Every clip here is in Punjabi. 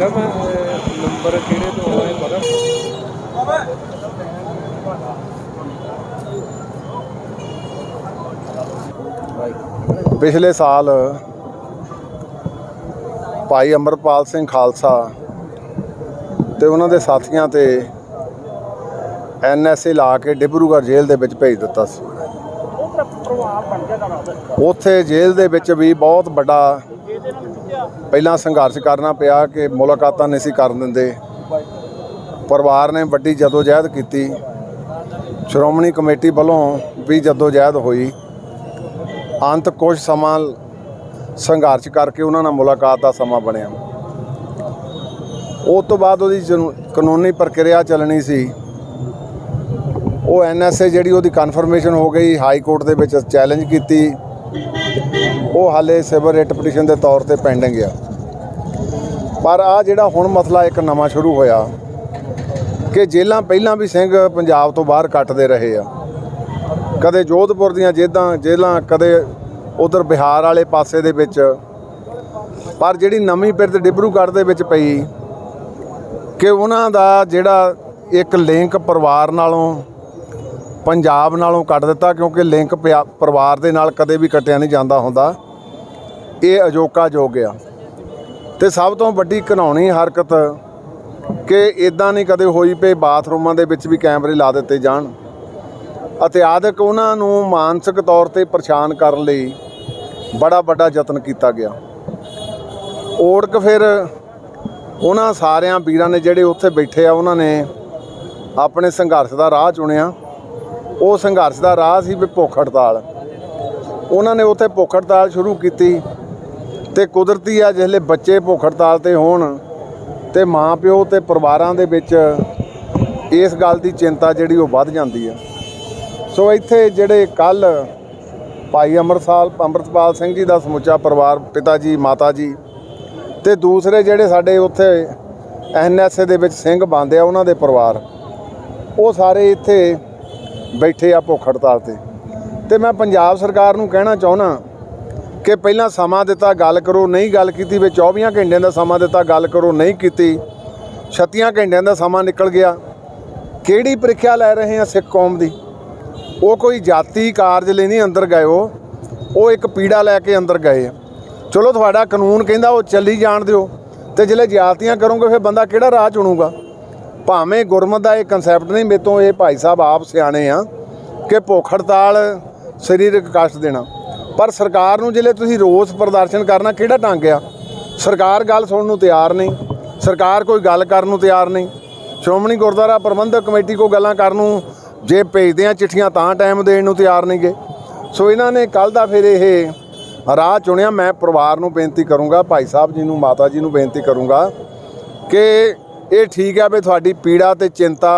ਹੈਗਾ ਮੈਂ ਨੰਬਰ ਕਿਹੜੇ ਤੋਂ ਆਇਆ ਪਤਾ? ਪਿਛਲੇ ਸਾਲ ਭਾਈ ਅਮਰਪਾਲ ਸਿੰਘ ਖਾਲਸਾ ਤੇ ਉਹਨਾਂ ਦੇ ਸਾਥੀਆਂ ਤੇ ਐਨਐਸਏ ਲਾ ਕੇ ਡਿਬਰੂਗੜ੍ਹ ਜੇਲ੍ਹ ਦੇ ਵਿੱਚ ਭੇਜ ਦਿੱਤਾ ਸੀ। ਉੱਥੇ ਜੇਲ੍ਹ ਦੇ ਵਿੱਚ ਵੀ ਬਹੁਤ ਵੱਡਾ ਪਹਿਲਾਂ ਸੰਘਰਸ਼ ਕਰਨਾ ਪਿਆ ਕਿ ਮੁਲਾਕਾਤਾਂ ਨਹੀਂ ਸੀ ਕਰਨ ਦਿੰਦੇ। ਪਰਿਵਾਰ ਨੇ ਵੱਡੀ ਜਦੋਜਹਿਦ ਕੀਤੀ। ਸ਼੍ਰੋਮਣੀ ਕਮੇਟੀ ਵੱਲੋਂ ਵੀ ਜਦੋਜਹਿਦ ਹੋਈ। ਅੰਤ ਕੁਝ ਸਮਾਂ ਸੰਘਰਸ਼ ਕਰਕੇ ਉਹਨਾਂ ਨਾਲ ਮੁਲਾਕਾਤ ਦਾ ਸਮਾਂ ਬਣਿਆ। ਉਸ ਤੋਂ ਬਾਅਦ ਉਹਦੀ ਕਾਨੂੰਨੀ ਪ੍ਰਕਿਰਿਆ ਚੱਲਣੀ ਸੀ। ਉਹ ਐਨਐਸਏ ਜਿਹੜੀ ਉਹਦੀ ਕਨਫਰਮੇਸ਼ਨ ਹੋ ਗਈ, ਹਾਈ ਕੋਰਟ ਦੇ ਵਿੱਚ ਚੈਲੰਜ ਕੀਤੀ। ਉਹ ਹਾਲੇ ਸਿਵਲ ਰਿਟ ਪਟੀਸ਼ਨ ਦੇ ਤੌਰ ਤੇ ਪੈਂਡਿੰਗ ਆ। ਪਰ ਆ ਜਿਹੜਾ ਹੁਣ ਮਸਲਾ ਇੱਕ ਨਵਾਂ ਸ਼ੁਰੂ ਹੋਇਆ ਕਿ ਜੇਲਾਂ ਪਹਿਲਾਂ ਵੀ ਸਿੰਘ ਪੰਜਾਬ ਤੋਂ ਬਾਹਰ ਕੱਟਦੇ ਰਹੇ ਆ। ਕਦੇ ਜੋਧਪੁਰ ਦੀਆਂ ਜੇਦਾਂ ਜੇਲਾਂ ਕਦੇ ਉਧਰ ਬਿਹਾਰ ਵਾਲੇ ਪਾਸੇ ਦੇ ਵਿੱਚ। ਪਰ ਜਿਹੜੀ ਨਵੀਂ ਪਿਰਤ ਡਿਬਰੂਗੜ੍ਹ ਦੇ ਵਿੱਚ ਪਈ ਕਿ ਉਹਨਾਂ ਦਾ ਜਿਹੜਾ ਇੱਕ ਲਿੰਕ ਪਰਿਵਾਰ ਨਾਲੋਂ ਪੰਜਾਬ ਨਾਲੋਂ ਕੱਟ ਦਿੱਤਾ ਕਿਉਂਕਿ ਲਿੰਕ ਪਿਆ- ਪਰਿਵਾਰ ਦੇ ਨਾਲ ਕਦੇ ਵੀ ਕੱਟਿਆ ਨਹੀਂ ਜਾਂਦਾ ਹੁੰਦਾ। ਇਹ ਅਜੋਕਾ ਜੋਗ ਆ। ਤੇ ਸਭ ਤੋਂ ਵੱਡੀ ਘਿਨਾਉਣੀ ਹਰਕਤ ਕਿ ਇਦਾਂ ਨਹੀਂ ਕਦੇ ਹੋਈ ਪਈ ਬਾਥਰੂਮਾਂ ਦੇ ਵਿੱਚ ਵੀ ਕੈਮਰੇ ਲਾ ਦਿੱਤੇ ਜਾਣ। ਅਤੇ ਆਦਿਕ ਉਹਨਾਂ ਨੂੰ ਮਾਨਸਿਕ ਤੌਰ ਤੇ ਪਰੇਸ਼ਾਨ ਕਰਨ ਲਈ ਬੜਾ ਵੱਡਾ ਯਤਨ ਕੀਤਾ ਗਿਆ। ਓੜਕ ਫਿਰ ਉਹਨਾਂ ਸਾਰਿਆਂ ਵੀਰਾਂ ਨੇ ਜਿਹੜੇ ਉੱਥੇ ਬੈਠੇ ਆ, ਉਹਨਾਂ ਨੇ ਆਪਣੇ ਸੰਘਰਸ਼ ਦਾ ਰਾਹ ਚੁਣਿਆ। ਉਹ ਸੰਘਰਸ਼ ਦਾ ਰਾਹ ਸੀ ਵੀ ਭੁੱਖ ਹੜਤਾਲ। ਉਹਨਾਂ ਨੇ ਉੱਥੇ ਭੁੱਖ ਹੜਤਾਲ ਸ਼ੁਰੂ ਕੀਤੀ ਤੇ ਕੁਦਰਤੀ ਆ ਜਿਹਲੇ ਬੱਚੇ ਭੁੱਖ ਹੜਤਾਲ ਤੇ ਹੋਣ ਤੇ ਮਾਂ ਪਿਓ ਤੇ ਪਰਿਵਾਰਾਂ ਦੇ ਵਿੱਚ ਇਸ ਗੱਲ ਦੀ ਚਿੰਤਾ ਜਿਹੜੀ ਉਹ ਵੱਧ ਜਾਂਦੀ ਆ। ਸੋ ਇੱਥੇ ਜਿਹੜੇ ਕੱਲ ਭਾਈ ਅਮਰਸਾਲ ਅੰਮ੍ਰਿਤਪਾਲ ਸਿੰਘ ਜੀ ਦਾ ਸਮੁੱਚਾ ਪਰਿਵਾਰ, ਪਿਤਾ ਜੀ, ਮਾਤਾ ਜੀ ਤੇ ਦੂਸਰੇ ਜਿਹੜੇ ਸਾਡੇ ਉੱਥੇ ਐਨਐਸਏ ਦੇ ਵਿੱਚ ਸਿੰਘ ਬੰਦੇ ਆ, ਉਹਨਾਂ ਦੇ ਪਰਿਵਾਰ, ਉਹ ਸਾਰੇ ਇੱਥੇ ਬੈਠੇ ਆ ਭੁੱਖ ਹੜਤਾਲ ਤੇ। ਤੇ ਮੈਂ ਪੰਜਾਬ ਸਰਕਾਰ ਨੂੰ ਕਹਿਣਾ ਚਾਹੁੰਦਾ ਕਿ ਪਹਿਲਾਂ ਸਮਾਂ ਦਿੱਤਾ, ਗੱਲ ਕਰੋ, ਨਹੀਂ ਗੱਲ ਕੀਤੀ ਵੀ 24 ਘੰਟਿਆਂ ਦਾ ਸਮਾਂ ਦਿੱਤਾ, ਗੱਲ ਕਰੋ, ਨਹੀਂ ਕੀਤੀ। 36 ਘੰਟਿਆਂ ਦਾ ਸਮਾਂ ਨਿਕਲ ਗਿਆ। ਕਿਹੜੀ ਪ੍ਰੀਖਿਆ ਲੈ ਰਹੇ ਆ ਸਿੱਖ ਕੌਮ ਦੀ? ਉਹ ਕੋਈ ਜਾਤੀ ਕਾਰਜ ਲਈ ਨਹੀਂ ਅੰਦਰ ਗਏ ਉਹ। ਉਹ ਇੱਕ ਪੀੜਾ ਲੈ ਕੇ ਅੰਦਰ ਗਏ ਆ। ਚਲੋ ਤੁਹਾਡਾ ਕਾਨੂੰਨ ਕਹਿੰਦਾ ਉਹ ਚੱਲੀ ਜਾਣ ਦਿਓ। ਤੇ ਜਿਹੜੇ ਜਾਤੀਆਂ ਕਰੋਗੇ, ਫਿਰ ਬੰਦਾ ਕਿਹੜਾ ਰਾਹ ਚੁਣੂਗਾ? ਭਾਵੇਂ ਗੁਰਮਤ ਦਾ ਇਹ ਕਨਸੈਪਟ ਨਹੀਂ, ਮੇਰੇ ਤੋਂ ਇਹ ਭਾਈ ਸਾਹਿਬ ਆਪ ਸਿਆਣੇ ਆ ਕਿ ਭੁੱਖ ਹੜਤਾਲ ਸਰੀਰਕ ਕਸ਼ਟ ਦੇਣਾ। ਪਰ ਸਰਕਾਰ ਨੂੰ ਜਿਹੜੇ ਤੁਸੀਂ ਰੋਸ ਪ੍ਰਦਰਸ਼ਨ ਕਰਨਾ, ਕਿਹੜਾ ਢੰਗ ਆ? ਸਰਕਾਰ ਗੱਲ ਸੁਣਨ ਨੂੰ ਤਿਆਰ ਨਹੀਂ। ਸਰਕਾਰ ਕੋਈ ਗੱਲ ਕਰਨ ਨੂੰ ਤਿਆਰ ਨਹੀਂ। ਸ਼੍ਰੋਮਣੀ ਗੁਰਦੁਆਰਾ ਪ੍ਰਬੰਧਕ ਕਮੇਟੀ ਕੋ ਗੱਲਾਂ ਕਰਨ ਨੂੰ ਜੇ ਭੇਜਦੇ ਆ ਚਿੱਠੀਆਂ ਤਾਂ ਟਾਈਮ ਦੇਣ ਨੂੰ ਤਿਆਰ ਨਹੀਂਗੇ ਸੋ ਇਹਨਾਂ ਨੇ ਕੱਲ ਦਾ ਫਿਰ ਇਹ ਰਾਹ ਚੁਣਿਆ। ਮੈਂ ਪਰਿਵਾਰ ਨੂੰ ਬੇਨਤੀ ਕਰੂੰਗਾ, ਭਾਈ ਸਾਹਿਬ ਜੀ ਨੂੰ, ਮਾਤਾ ਜੀ ਨੂੰ ਬੇਨਤੀ ਕਰੂੰਗਾ ਕਿ ਇਹ ਠੀਕ ਆ ਵੀ ਤੁਹਾਡੀ ਪੀੜਾ ਤੇ ਚਿੰਤਾ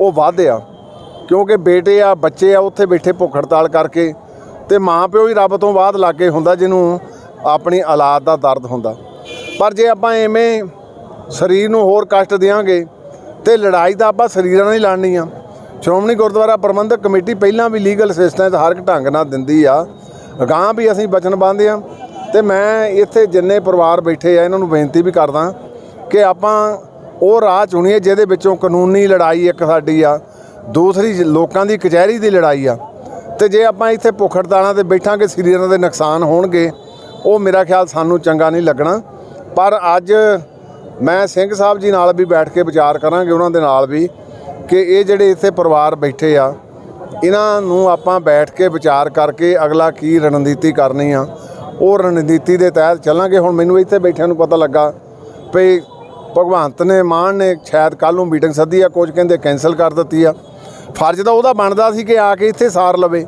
ਉਹ ਵੱਧ ਆ, ਕਿਉਂਕਿ ਬੇਟੇ ਆ, ਬੱਚੇ ਆ, ਉੱਥੇ ਬੈਠੇ ਭੁੱਖ ਹੜਤਾਲ ਕਰਕੇ ਤੇ ਮਾਂ ਪਿਓ ਹੀ ਰੱਬ ਤੋਂ ਬਾਅਦ ਲਾਗੇ ਹੁੰਦਾ ਜਿਹਨੂੰ ਆਪਣੀ ਔਲਾਦ ਦਾ ਦਰਦ ਹੁੰਦਾ। ਪਰ ਜੇ ਆਪਾਂ ਐਵੇਂ ਸਰੀਰ ਨੂੰ ਹੋਰ ਕਸ਼ਟ ਦੇਵਾਂਗੇ ਤੇ ਲੜਾਈ ਤਾਂ ਆਪਾਂ ਸਰੀਰਾਂ ਨਾਲ ਹੀ ਲੜਨੀ ਆ। ਸ਼੍ਰੋਮਣੀ ਗੁਰਦੁਆਰਾ ਪ੍ਰਬੰਧਕ ਕਮੇਟੀ ਪਹਿਲਾਂ ਵੀ ਲੀਗਲ ਅਸਿਸਟੈਂਸ ਹਰ ਇੱਕ ਢੰਗ ਨਾਲ ਦਿੰਦੀ ਆ। ਅਗਾਂਹ ਵੀ ਅਸੀਂ ਵਚਨਬੰਦ ਆ ਤੇ ਮੈਂ ਇੱਥੇ ਜਿੰਨੇ ਪਰਿਵਾਰ ਬੈਠੇ ਆ, ਇਹਨਾਂ ਨੂੰ ਬੇਨਤੀ ਵੀ ਕਰਦਾ ਕਿ ਆਪਾਂ ਉਹ ਰਾਹ ਚੁਣੀਏ ਜਿਹਦੇ ਵਿੱਚੋਂ ਕਾਨੂੰਨੀ ਲੜਾਈ ਇੱਕ ਸਾਡੀ ਆ, ਦੂਸਰੀ ਲੋਕਾਂ ਦੀ ਕਚਹਿਰੀ ਦੀ ਲੜਾਈ ਆ। ਤੇ ਜੇ ਆਪਾਂ ਇੱਥੇ ਭੁੱਖ ਹੜਤਾਲਾਂ ਤੇ ਬੈਠਾਂਗੇ, ਸਰੀਰਾਂ ਦੇ ਨੁਕਸਾਨ ਹੋਣਗੇ, ਉਹ ਮੇਰਾ ਖਿਆਲ ਸਾਨੂੰ ਚੰਗਾ ਨਹੀਂ ਲੱਗਣਾ। ਪਰ ਅੱਜ ਮੈਂ ਸਿੰਘ ਸਾਹਿਬ ਜੀ ਨਾਲ ਵੀ ਬੈਠ ਕੇ ਵਿਚਾਰ ਕਰਾਂਗੇ, ਉਹਨਾਂ ਦੇ ਨਾਲ ਵੀ, ਕਿ ਇਹ ਜਿਹੜੇ ਇੱਥੇ ਪਰਿਵਾਰ ਬੈਠੇ ਆ, ਇਹਨਾਂ ਨੂੰ ਆਪਾਂ ਬੈਠ ਕੇ ਵਿਚਾਰ ਕਰਕੇ ਅਗਲਾ ਕੀ ਰਣਨੀਤੀ ਕਰਨੀ ਆ। ਉਹ ਰਣਨੀਤੀ ਦੇ ਤਹਿਤ ਚੱਲਾਂਗੇ। ਹੁਣ ਮੈਨੂੰ ਇੱਥੇ ਬੈਠਿਆਂ ਨੂੰ ਪਤਾ ਲੱਗਾ ਵੀ ਭਗਵੰਤ ਨੇ, ਮਾਨ ਨੇ ਸ਼ਾਇਦ ਕੱਲ ਨੂੰ ਮੀਟਿੰਗ ਸੱਦੀ ਆ, ਕੁਝ ਕਹਿੰਦੇ ਕੈਨਸਲ ਕਰ ਦਿੱਤੀ ਆ। ਫਰਜ਼ ਤਾਂ ਉਹਦਾ ਬਣਦਾ ਸੀ ਕਿ ਆ ਕੇ ਇੱਥੇ ਸਾਰ ਲਵੇ।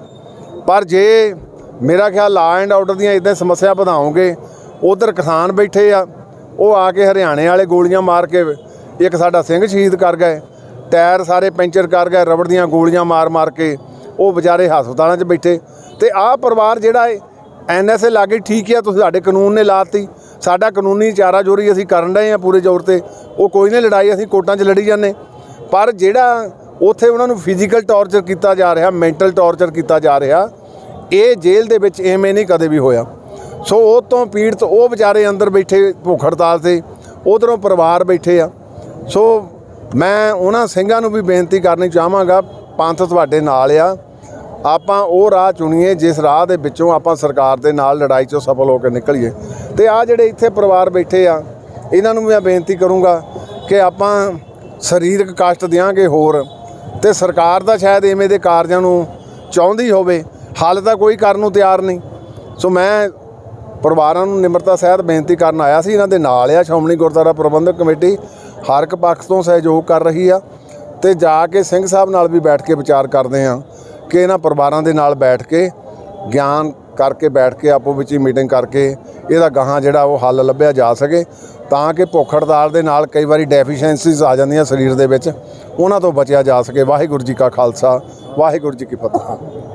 ਪਰ ਜੇ ਮੇਰਾ ਖਿਆਲ ਲਾ ਐਂਡ ਆਰਡਰ ਦੀਆਂ ਇਦਾਂ ਸਮੱਸਿਆ ਵਧਾਉਂਗੇ, ਉਧਰ ਕਿਸਾਨ ਬੈਠੇ ਆ, ਉਹ ਆ ਕੇ ਹਰਿਆਣੇ ਵਾਲੇ ਗੋਲੀਆਂ ਮਾਰ ਕੇ ਇੱਕ ਸਾਡਾ ਸਿੰਘ ਸ਼ਹੀਦ ਕਰ ਗਏ, ਟਾਇਰ ਸਾਰੇ ਪੈਂਚਰ ਕਰ ਗਏ, ਰਬੜ ਦੀਆਂ ਗੋਲੀਆਂ ਮਾਰ ਮਾਰ ਕੇ ਉਹ ਵਿਚਾਰੇ ਹਸਪਤਾਲਾਂ 'ਚ ਬੈਠੇ। ਤੇ ਆਹ ਪਰਿਵਾਰ ਜਿਹੜਾ ਏ ਐਨਐਸਏ ਲਾਗੇ ਠੀਕ ਆ, ਤੁਸੀਂ ਸਾਡੇ ਕਾਨੂੰਨ ਨੇ ਲਾਤੀ ਸਾਡਾ ਕਾਨੂੰਨੀ ਚਾਰਾ ਜੋਰੀ ਅਸੀਂ ਕਰਨ ਰਹੇ ਹਾਂ ਪੂਰੇ ਜ਼ੋਰ ਤੇ। ਉਹ ਕੋਈ ਨਹੀਂ ਲੜਾਈ, ਅਸੀਂ ਕੋਰਟਾਂ 'ਚ ਲੜੀ ਜਾਂਦੇ। ਪਰ ਜਿਹੜਾ ਉੱਥੇ ਉਹਨਾਂ ਨੂੰ ਫਿਜ਼ੀਕਲ ਟੌਰਚਰ ਕੀਤਾ ਜਾ ਰਿਹਾ ਮੈਂਟਲ ਟੌਰਚਰ ਕੀਤਾ ਜਾ ਰਿਹਾ, ਇਹ ਜੇਲ੍ਹ ਦੇ ਵਿੱਚ ਐਵੇਂ ਨਹੀਂ ਕਦੇ ਵੀ ਹੋਇਆ। ਸੋ ਉਹ ਤੋਂ ਪੀੜਤ ਉਹ ਵਿਚਾਰੇ ਅੰਦਰ ਬੈਠੇ ਭੁੱਖ ਹੜਤਾਲ ਤੇ, ਉਧਰੋਂ ਪਰਿਵਾਰ ਬੈਠੇ ਆ। ਸੋ ਮੈਂ ਉਹਨਾਂ ਸਿੰਘਾਂ ਨੂੰ ਵੀ ਬੇਨਤੀ ਕਰਨੀ ਚਾਹਾਂਗਾ, ਪੰਥ ਤੁਹਾਡੇ ਨਾਲ ਆ। ਆਪਾਂ ਉਹ ਰਾਹ ਚੁਣੀਏ, ਜਿਸ ਰਾਹ ਦੇ ਵਿੱਚੋਂ ਆਪਾਂ ਸਰਕਾਰ ਦੇ ਨਾਲ ਲੜਾਈ 'ਚੋਂ ਸਫਲ ਹੋ ਕੇ ਨਿਕਲੀਏ। ਤੇ ਆ ਜਿਹੜੇ ਇੱਥੇ ਪਰਿਵਾਰ ਬੈਠੇ ਆ, ਇਹਨਾਂ ਨੂੰ ਮੈਂ ਬੇਨਤੀ ਕਰੂੰਗਾ ਕਿ ਆਪਾਂ ਸਰੀਰਕ ਕਸ਼ਟ ਦਿਆਂਗੇ ਹੋਰ, ਤੇ ਸਰਕਾਰ ਦਾ ਸ਼ਾਇਦ ਐਵੇਂ ਦੇ ਕਾਰਜਾਂ ਨੂੰ ਚਾਹੁੰਦੀ ਹੋਵੇ, ਹਾਲ ਤਾਂ ਕੋਈ ਕਰਨ ਨੂੰ ਤਿਆਰ ਨਹੀਂ। ਸੋ ਮੈਂ ਪਰਿਵਾਰਾਂ ਨੂੰ ਨਿਮਰਤਾ ਸਹਿਤ ਬੇਨਤੀ ਕਰਨ ਆਇਆ ਸੀ, ਇਹਨਾਂ ਦੇ ਨਾਲ ਆ ਸ਼੍ਰੋਮਣੀ ਗੁਰਦੁਆਰਾ ਪ੍ਰਬੰਧਕ ਕਮੇਟੀ, ਹਰ ਇੱਕ ਪੱਖ ਤੋਂ ਸਹਿਯੋਗ ਕਰ ਰਹੀ ਆ, ਤੇ ਜਾ ਕੇ ਸਿੰਘ ਸਾਹਿਬ ਨਾਲ ਵੀ ਬੈਠ ਕੇ ਵਿਚਾਰ ਕਰਦੇ ਆ। ਕਿ ਇਹਨਾਂ ਪਰਿਵਾਰਾਂ ਦੇ ਨਾਲ ਬੈਠ ਕੇ ਗਿਆਨ ਕਰਕੇ ਬੈਠ ਕੇ ਆਪੋ ਵਿੱਚ ਹੀ ਮੀਟਿੰਗ ਕਰਕੇ ਇਹਦਾ ਗਾਹਾਂ ਜਿਹੜਾ ਉਹ ਹੱਲ ਲੱਭਿਆ ਜਾ ਸਕੇ ਤਾਂ ਕਿ ਭੁੱਖ ਹੜਤਾਲ ਦੇ ਨਾਲ ਕਈ ਵਾਰੀ ਡੈਫੀਸ਼ੈਂਸੀਜ਼ ਆ ਜਾਂਦੀਆਂ ਸਰੀਰ ਦੇ ਵਿੱਚ, ਉਹਨਾਂ ਤੋਂ ਬਚਿਆ ਜਾ ਸਕੇ। ਵਾਹਿਗੁਰੂ ਜੀ ਕਾ ਖਾਲਸਾ, ਵਾਹਿਗੁਰੂ ਜੀ ਕੀ ਫਤਿਹ।